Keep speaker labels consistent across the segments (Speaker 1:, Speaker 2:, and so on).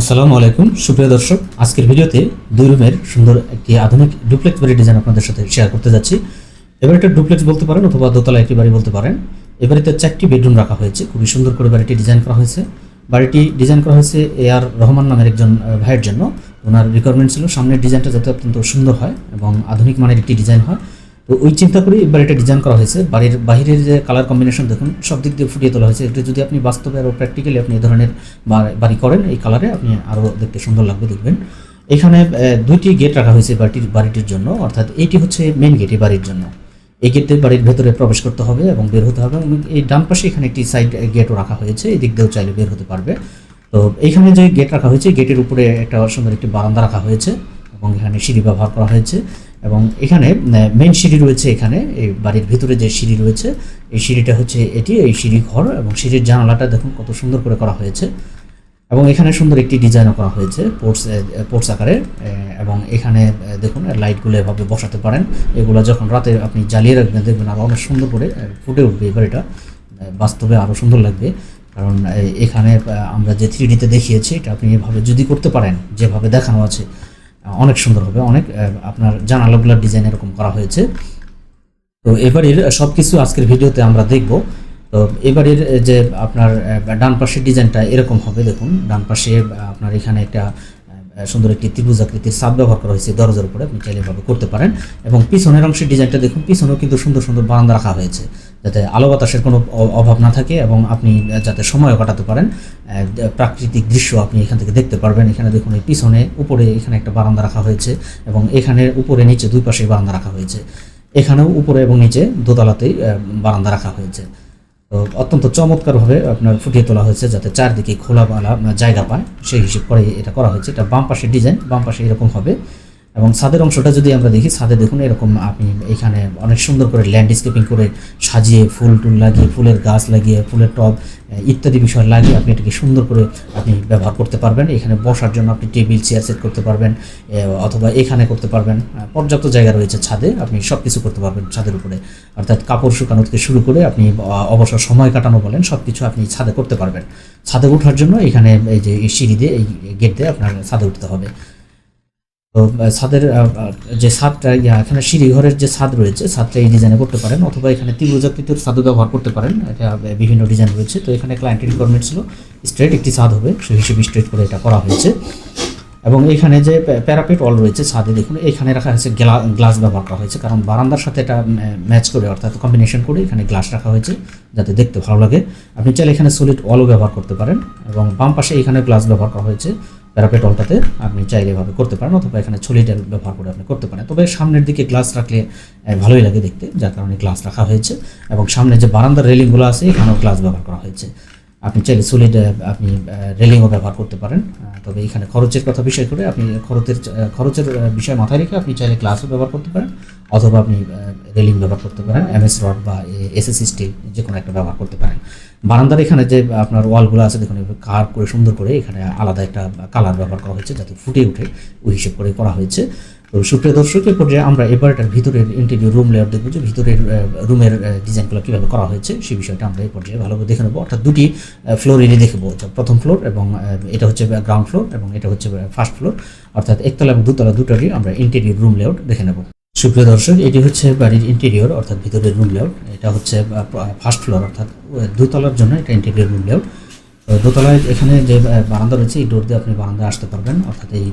Speaker 1: আসসালামু আলাইকুম। সুপ্রিয় দর্শক, আজকের ভিডিওতে দুই রুমের সুন্দর একটি আধুনিক ডুপ্লেক্স বাড়ি ডিজাইন আপনাদের সাথে শেয়ার করতে যাচ্ছি। এবার একটা ডুপ্লেক্স বলতে পারেন অথবা দোতলা একটি বাড়ি বলতে পারেন। এ বাড়িতে চারটি বেডরুম রাখা হয়েছে। খুবই সুন্দর করে বাড়িটি ডিজাইন করা হয়েছে। বাড়িটি ডিজাইন করা হয়েছে এ আর রহমান নামের একজন ভাইয়ের জন্য। ওনার রিকোয়ারমেন্ট ছিল সামনের ডিজাইনটা যাতে অত্যন্ত সুন্দর হয় এবং আধুনিক মানের একটি ডিজাইন হয়। তো ওই চিন্তা করে বাড়িটা ডিজাইন করা হয়েছে। বাড়ির বাহিরের যে কালার কম্বিনেশন দেখুন, সব দিক দিয়ে ফুটিয়ে তোলা হয়েছে। এটা যদি আপনি বাস্তবে আরও প্র্যাকটিক্যালি আপনি এই ধরনের বাড়ি করেন, এই কালারে আপনি আরও দেখতে সুন্দর লাগবে, দেখবেন। এখানে দুইটি গেট রাখা হয়েছে বাড়িটির বাড়িটির জন্য। অর্থাৎ এইটি হচ্ছে মেন গেট এই বাড়ির জন্য। এই গেট দিয়ে বাড়ির ভেতরে প্রবেশ করতে হবে এবং বের হতে হবে এবং এই ডান পাশে এখানে একটি সাইড গেটও রাখা হয়েছে। এই দিক দিয়েও চাইলে বের হতে পারবে। তো এইখানে যে গেট রাখা হয়েছে গেটের উপরে একটা সুন্দর একটি বারান্দা রাখা হয়েছে এবং এখানে সিঁড়ি ব্যবহার করা হয়েছে। এবং এখানে মেইন সিঁড়ি রয়েছে এখানে, এই বাড়ির ভিতরে যে সিঁড়ি রয়েছে, এই সিঁড়িটা হচ্ছে এটি, এই সিঁড়ি ঘর এবং সিঁড়ির জানালাটা দেখুন কত সুন্দর করে করা হয়েছে। এবং এখানে সুন্দর একটি ডিজাইনও করা হয়েছে পোর্টস পোর্টস আকারে এবং এখানে দেখুন লাইটগুলো এভাবে বসাতে পারেন। এগুলো যখন রাতে আপনি জ্বালিয়ে রাখবেন, দেখবেন আরও অনেক সুন্দর করে ফুটে উঠবে এবার এটা। বাস্তবে আরও সুন্দর লাগবে। কারণ এখানে আমরা যে থ্রি ডিতে দেখিয়েছি, এটা আপনি এভাবে যদি করতে পারেন, যেভাবে দেখানো আছে অনেক সুন্দর হবে, অনেক আপনার জানালাগুলোর ডিজাইন এরকম করা হয়েছে। তো এবারের সব কিছু আজকের ভিডিওতে আমরা দেখব। তো এবারের যে আপনার ডান পাশের ডিজাইনটা এরকম হবে, দেখুন। ডান পাশে আপনার এখানে একটা সুন্দর একটি ত্রিভুজ আকৃতির সাপ ব্যবহার করা হয়েছে দরজার উপরে, আপনি চাইলে করতে পারেন। এবং পিছনের অংশের ডিজাইনটা দেখুন, পিছনেও কিন্তু সুন্দর সুন্দর বারান্দা রাখা হয়েছে। যাতে আলো বাতাসের কোনো অভাব না থাকে এবং আপনি যাতে সময়ও কাটাতে পারেন। প্রাকৃতিক দৃশ্য আপনি এখান থেকে দেখতে পারবেন। এখানে দেখুন, এই পিছনে, উপরে এখানে একটা বারান্দা রাখা হয়েছে এবং এখানে উপরে, নিচে দুই পাশে বারান্দা রাখা হয়েছে। এখানেও উপরে এবং নিচে দোতলাতেই বারান্দা রাখা হয়েছে। তো অত্যন্ত চমৎকারভাবে আপনার ফুটিয়ে তোলা হয়েছে যাতে চারদিকে খোলামেলা জায়গা পায়। সেই হিসেব করে এটা করা হয়েছে। এটা বাম পাশের ডিজাইন, বাম পাশে এরকম হবে। এবং ছাদের অংশটা যদি আমরা দেখি, ছাদে দেখুন এরকম আপনি এখানে অনেক সুন্দর করে ল্যান্ডস্কেপিং করে সাজিয়ে ফুল টুল লাগিয়ে, ফুলের গাছ লাগিয়ে, ফুলের টব ইত্যাদি বিষয় লাগিয়ে আপনি এটাকে সুন্দর করে আপনি ব্যবহার করতে পারবেন। এখানে বসার জন্য আপনি টেবিল চেয়ার সেট করতে পারবেন অথবা এখানে করতে পারবেন। পর্যাপ্ত জায়গা রয়েছে ছাদে, আপনি সব কিছু করতে পারবেন ছাদের উপরে। অর্থাৎ কাপড় শুকানো থেকে শুরু করে আপনি অবসর সময় কাটানো বলেন সব কিছু আপনি ছাদে করতে পারবেন। ছাদে ওঠার জন্য এখানে এই যে সিঁড়ি দিয়ে, এই গেট দিয়ে আপনার ছাদে উঠতে হবে। তো ছাদের যে ছাদটা এখানে সিঁড়ি ঘরের যে ছাদ রয়েছে, ছাদটা এই ডিজাইনে করতে পারেন অথবা এখানে ত্রিভুজাকৃতির ছাদও ব্যবহার করতে পারেন। এটা বিভিন্ন ডিজাইন রয়েছে। তো এখানে ক্লায়েন্টের রিকোয়ারমেন্ট ছিল স্ট্রেট একটি ছাদ হবে, সেই হিসেবে স্ট্রেট করে এটা করা হয়েছে। এবং এখানে যে প্যা- প্যারাপেট ওয়াল রয়েছে ছাদে, দেখুন এখানে রাখা হয়েছে গ্লা- গ্লাস ব্যবহার করা হয়েছে। কারণ বারান্দার সাথে এটা ম্যাচ করে অর্থাৎ কম্বিনেশন করে এখানে গ্লাস রাখা হয়েছে, যাতে দেখতে ভালো লাগে। আপনি চাইলে এখানে সলিড অলও ব্যবহার করতে পারেন এবং বাম পাশে এখানে গ্লাস ব্যবহার করা হয়েছে প্যারাপেট ওয়ালটাতে। আপনি চাইলে এভাবে করতে পারেন অথবা এখানে সলিড ব্যবহার করে আপনি করতে পারেন। তবে সামনের দিকে গ্লাস রাখলে ভালোই লাগে দেখতে, যার কারণে গ্লাস রাখা হয়েছে। এবং সামনে যে বারান্দার রেলিংগুলো আছে, এখানেও গ্লাস ব্যবহার করা হয়েছে। আপনি চাইলে সলিড আপনি রেলিংও ব্যবহার করতে পারেন। তবে এখানে খরচের কথা বিষয় করে আপনি খরচের খরচের বিষয় মাথায় রেখে আপনি চাইলে গ্লাসও ব্যবহার করতে পারেন, অথবা আপনি রেলিং ব্যবহার করতে পারেন, এমএস রড বা এসএসসি স্টিল যে কোনো একটা ব্যবহার করতে পারেন। বারান্দার এখানে যে আপনার ওয়ালগুলো আছে, দেখুন কার্ভ করে সুন্দর করে এখানে আলাদা একটা কালার ব্যবহার করা হয়েছে যাতে ফুটে উঠে ওই হিসেব করে করা হয়েছে। তো সুপ্রিয় দর্শকের পর্যায়ে আমরা এবারটার ভিতরের ইন্টেরিয়র রুম লেয়ার দেখব যে ভিতরের রুমের ডিজাইনগুলো কীভাবে করা হয়েছে সেই বিষয়টা আমরা এই পর্যায়ে ভালোভাবে দেখে নেব। অর্থাৎ দুটি ফ্লোর এরিয়া দেখব প্রথম ফ্লোর এবং এটা হচ্ছে গ্রাউন্ড ফ্লোর এবং এটা হচ্ছে ফার্স্ট ফ্লোর অর্থাৎ একতলা এবং দুতলা দুটোরই আমরা ইন্টেরিয়র রুম লেআউট দেখে নেব। সুপ্রিয় দর্শক, এটি হচ্ছে বাড়ির ইন্টেরিয়র অর্থাৎ ভিতরের রুম লেআউট এটা হচ্ছে ফার্স্ট ফ্লোর অর্থাৎ দুতলার জন্য এটা ইন্টেরিয়র রুম লেআউট দোতলায় এখানে যে বারান্দা রয়েছে, এই ডোর দিয়ে আপনি বারান্দায় আসতে পারবেন, অর্থাৎ এই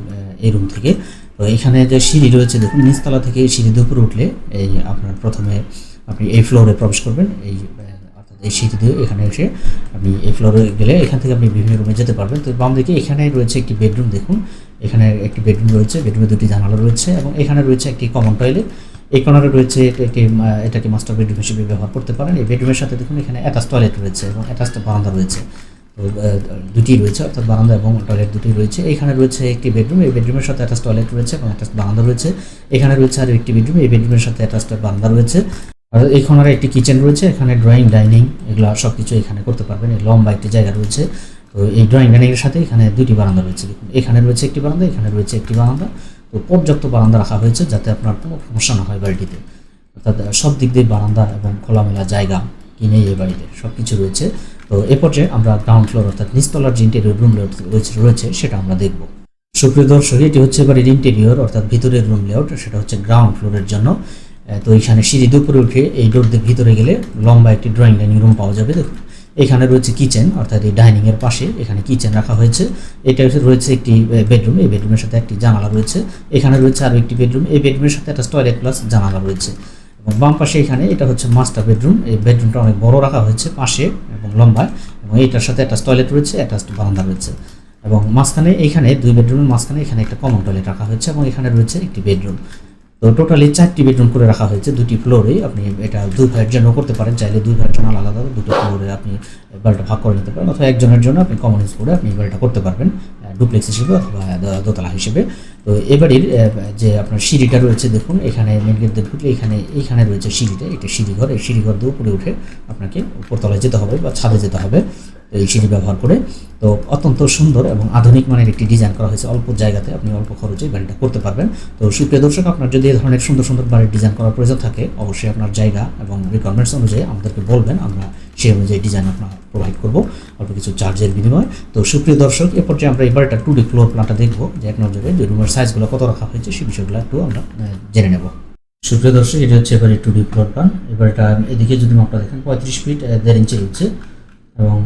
Speaker 1: এই রুম থেকে। তো এখানে যে সিঁড়ি রয়েছে, দেখুন, নিচতলা থেকে সিঁড়ি দিয়ে উপরে উঠলে এই আপনার প্রথমে আপনি এই ফ্লোরে প্রবেশ করবেন। এই অর্থাৎ এই সিঁড়ি দিয়ে এখানে এসে আপনি এই ফ্লোরে গেলে এখান থেকে আপনি বিভিন্ন রুমে যেতে পারবেন। তো বাম দিকে এখানে রয়েছে একটি বেডরুম দেখুন। এখানে একটি বেডরুম রয়েছে বেডরুমে দুটি জানালা রয়েছে এবং এখানে রয়েছে একটি কমন টয়লেট এই কর্নারে রয়েছে এটা একটি এটাকে মাস্টার বেডরুম হিসেবে ব্যবহার করতে পারেন। এই বেডরুমের সাথে, দেখুন, এখানে অ্যাটাচ টয়লেট রয়েছে এবং অ্যাটাচ বারান্দা রয়েছে। দুটি রয়েছে, অর্থাৎ বারান্দা এবং টয়লেট দুটি রয়েছে। এখানে রয়েছে একটি বেডরুম, এই বেডরুমের সাথে অ্যাটাচ টয়লেট রয়েছে এবং অ্যাটাচ বারান্দা রয়েছে। এখানে রয়েছে আর একটি বেডরুম, এই বেডরুমের সাথে অ্যাটাচ বারান্দা রয়েছে। আর কর্নারে একটি কিচেন রয়েছে, এখানে ড্রয়িং ডাইনিং এগুলো সব কিছু এখানে করতে পারবেন। এই লম্বা একটি জায়গা রয়েছে। তো এই ড্রয়িং ডাইনিংয়ের সাথে এখানে দুটি বারান্দা রয়েছে। দেখুন, এখানে রয়েছে একটি বারান্দা, এখানে রয়েছে একটি বারান্দা। তো পর্যাপ্ত বারান্দা রাখা হয়েছে যাতে আপনার কোনো সমস্যা না হয় বাড়িটিতে। অর্থাৎ সব দিক দিয়ে বারান্দা এবং খোলামেলা জায়গা কিনে এই বাড়িতে সব কিছু রয়েছে। তো এ পর্যায়ে আমরা গ্রাউন্ড ফ্লোর অর্থাৎ নিচতলার যে ইন্টেরিয়র রুম রয়েছে রয়েছে, সেটা আমরা দেখব। সুপ্রিয় দর্শক, এটি হচ্ছে বাড়ির ইন্টেরিয়র অর্থাৎ ভিতরের রুম লেআউট সেটা হচ্ছে গ্রাউন্ড ফ্লোরের জন্য। তো এইখানে সিঁড়ি দুপুরে উঠে এই ডোর দিয়ে ভিতরে গেলে লম্বা একটি ড্রয়িং ডাইনিং রুম পাওয়া যাবে। দেখুন, এখানে রয়েছে কিচেন অর্থাৎ এই ডাইনিং এর পাশে এখানে কিচেন রাখা হয়েছে। এটা রয়েছে একটি বেডরুম এই বেডরুমের সাথে একটি জানালা রয়েছে। এখানে রয়েছে আরও একটি বেডরুম এই বেডরুমের সাথে একটা টয়লেট প্লাস জানালা রয়েছে। এবং বাম পাশে এখানে এটা হচ্ছে মাস্টার বেডরুম এই বেডরুমটা অনেক বড় রাখা হয়েছে পাশে এবং লম্বায় এবং এইটার সাথে একটা টয়লেট রয়েছে একটা বারান্দা রয়েছে। এবং মাঝখানে এখানে, দুই বেডরুমের মাঝখানে এখানে একটা কমন টয়লেট রাখা হয়েছে এবং এখানে রয়েছে একটি বেডরুম তো টোটালি চারটি বেডরুম করে রাখা হয়েছে দুটি ফ্লোরে আপনি এটা দুই ভাইয়ের জন্য করতে পারেন, চাইলে দুই ভাইয়ের জন্য আলাদা আলাদা দুটো ফ্লোরে আপনি বাড়িটা ভাগ করে নিতে পারেন অথবা একজনের জন্য আপনি কমন ইউজ করে আপনি বাড়িটা করতে পারবেন ডুপ্লেক্স হিসেবে অথবা দোতলা হিসেবে। তো এ বাড়ির আহ, যে আপনার সিঁড়িটা রয়েছে দেখুন এখানে মেন গেট দিয়ে ঢুকলে এখানে এইখানে রয়েছে সিঁড়িটা এটা সিঁড়িঘর। এই সিঁড়িঘর দিয়ে উপরে উঠে আপনাকে উপরতলায় যেতে হবে বা ছাদে যেতে হবে এই সিঁড়ি ব্যবহার করে। তো অত্যন্ত সুন্দর এবং আধুনিক মানের একটি ডিজাইন করা হয়েছে। অল্প জায়গাতে আপনি অল্প খরচে বাড়িটা করতে পারবেন। তো সুপ্রিয় দর্শক আপনার যদি এই ধরনের সুন্দর সুন্দর বাড়ির ডিজাইন করার প্রয়োজন থাকে অবশ্যই আপনার জায়গা এবং রিকোয়ারমেন্টস অনুযায়ী আমাদেরকে বলবেন। আমরা সেই অনুযায়ী ডিজাইন আপনার প্রোভাইড করব অল্প কিছু চার্জের বিনিময়ে। তো সুপ্রিয় দর্শক এ পর্যায়ে আমরা এই বাড়িটা টু ডি ফ্লোর প্ল্যানটা দেখব। যে এক নজরে যে রুমের সাইজগুলো কত রাখা হয়েছে সেই বিষয়গুলো একটু আমরা জেনে নেব। সুপ্রিয় দর্শক এটা হচ্ছে এবারে টু ডি প্ল্যান এবার এটা এদিকে যদি মাপটা দেখেন পঁয়ত্রিশ ফিট দেড় ইঞ্চি হচ্ছে এবং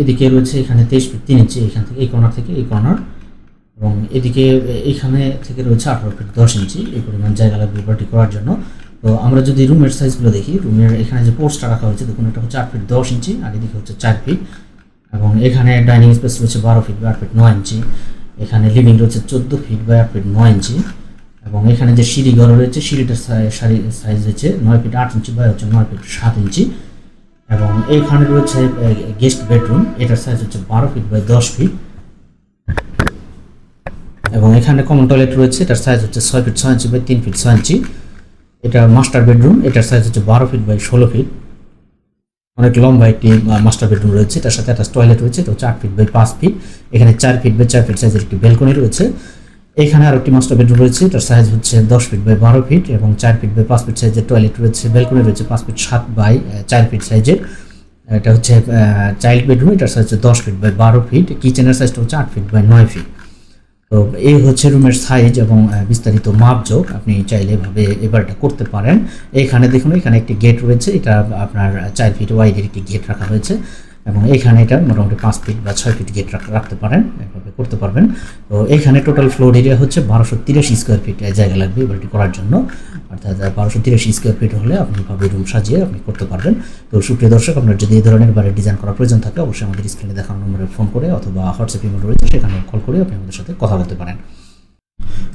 Speaker 1: এদিকে রয়েছে এখানে তেইশ ফিট তিন ইঞ্চি এখান থেকে এই কর্নার থেকে এই কর্নার এবং এদিকে এ, এইখানে থেকে রয়েছে আঠারো ফিট দশ ইঞ্চি এই পরিমাণ জায়গা লাগবে পার্টি করার জন্য। তো আমরা যদি রুমের সাইজগুলো দেখি রুমের এখানে যে পোস্টটা রাখা হয়েছে দেখুন এটা হচ্ছে আট ফিট দশ ইঞ্চি আর এদিকে হচ্ছে চার ফিট এবং এখানে ডাইনিং স্পেস রয়েছে বারো ফিট আট ফিট নয় ইঞ্চি এখানে লিভিং রয়েছে চোদ্দ ফিট বা আট ফিট নয় ইঞ্চি এবং এখানে যে সিঁড়ি ঘর রয়েছে, সিঁড়িটার সাইজ রয়েছে নয় ফিট আট ইঞ্চি বা হচ্ছে নয় ফিট সাত ইঞ্চি এবং এইখানে রয়েছে গেস্ট বেডরুম এটার সাইজ হচ্ছে বারো ফিট বাই দশ ফিট এবং এখানে কমন টয়লেট রয়েছে, এটার সাইজ হচ্ছে ছয় ফিট ছয় ইঞ্চি বাই তিন ফিট ছয় ইঞ্চি এটা মাস্টার বেডরুম এটার সাইজ হচ্ছে বারো ফিট বাই ষোলো ফিট অনেক লম্বা একটি মাস্টার বেডরুম রয়েছে। এটার সাথে একটা টয়লেট রয়েছে। এটা আট ফিট বাই পাঁচ ফিট এখানে চার ফিট বাই চার ফিট সাইজের একটি বেলকনি রয়েছে। এখানে আর একটি মাস্টার বেডরুম রয়েছে। এটার সাইজ হচ্ছে দশ ফিট বাই বারো ফিট এবং চার ফিট বাই পাঁচ ফিট সাইজের টয়লেট রয়েছে। বেলকনি রয়েছে পাঁচ ফিট সাত বাই চার ফিট সাইজের এটা হচ্ছে চাইল্ড বেডরুম এটার সাইজ হচ্ছে দশ ফিট বাই বারো ফিট কিচেনের সাইজটা হচ্ছে আট ফিট বাই নয় ফিট তো এই হচ্ছে রুমের সাইজ এবং বিস্তারিত মাপজোক। আপনি চাইলে এভাবে এবার এটা করতে পারেন। এখানে দেখুন, এখানে একটি গেট রয়েছে। এটা আপনার চার ফিট ওয়াইডের একটি গেট রাখা হয়েছে। এবং এইখানে এটা মোটামুটি পাঁচ ফিট বা ছয় ফিট গেট রাখতে পারেন, এভাবে করতে পারবেন। তো এইখানে টোটাল ফ্লোর এরিয়া হচ্ছে বারোশো তিরাশি স্কোয়ার ফিট জায়গা লাগবে এবারটি করার জন্য। অর্থাৎ বারোশো তিরাশি স্কোয়ার ফিট হলে আপনি ভাবে রুম সাজিয়ে আপনি করতে পারবেন। তো সুপ্রিয় দর্শক, আপনার যদি এই ধরনের বাড়ির ডিজাইন করার প্রয়োজন থাকে, অবশ্যই আমাদের স্ক্রিনে দেখানো নম্বরে ফোন করে অথবা হোয়াটসঅ্যাপ ইমেল রয়েছে সেখানে কল করে আপনি আমাদের সাথে কথা বলতে পারেন।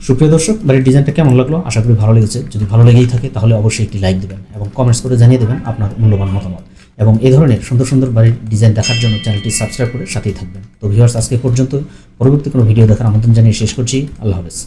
Speaker 1: সুপ্রিয় দর্শক, বাড়ির ডিজাইনটা কেমন লাগল? আশা করি ভালো লেগেছে। যদি ভালো লেগেই থাকে, তাহলে অবশ্যই একটি লাইক দেবেন এবং কমেন্টস করে জানিয়ে দেবেন আপনার মূল্যবান মতামত। এবং এই ধরনের সুন্দর সুন্দর বাড়ির ডিজাইন দেখার জন্য চ্যানেলটি সাবস্ক্রাইব করে সাথেই থাকবেন। তো ভিউয়ার্স আজকে পর্যন্ত পরবর্তী কোনো ভিডিও দেখার আমন্ত্রণ জানিয়ে শেষ করছি। আল্লাহ হাফেজ।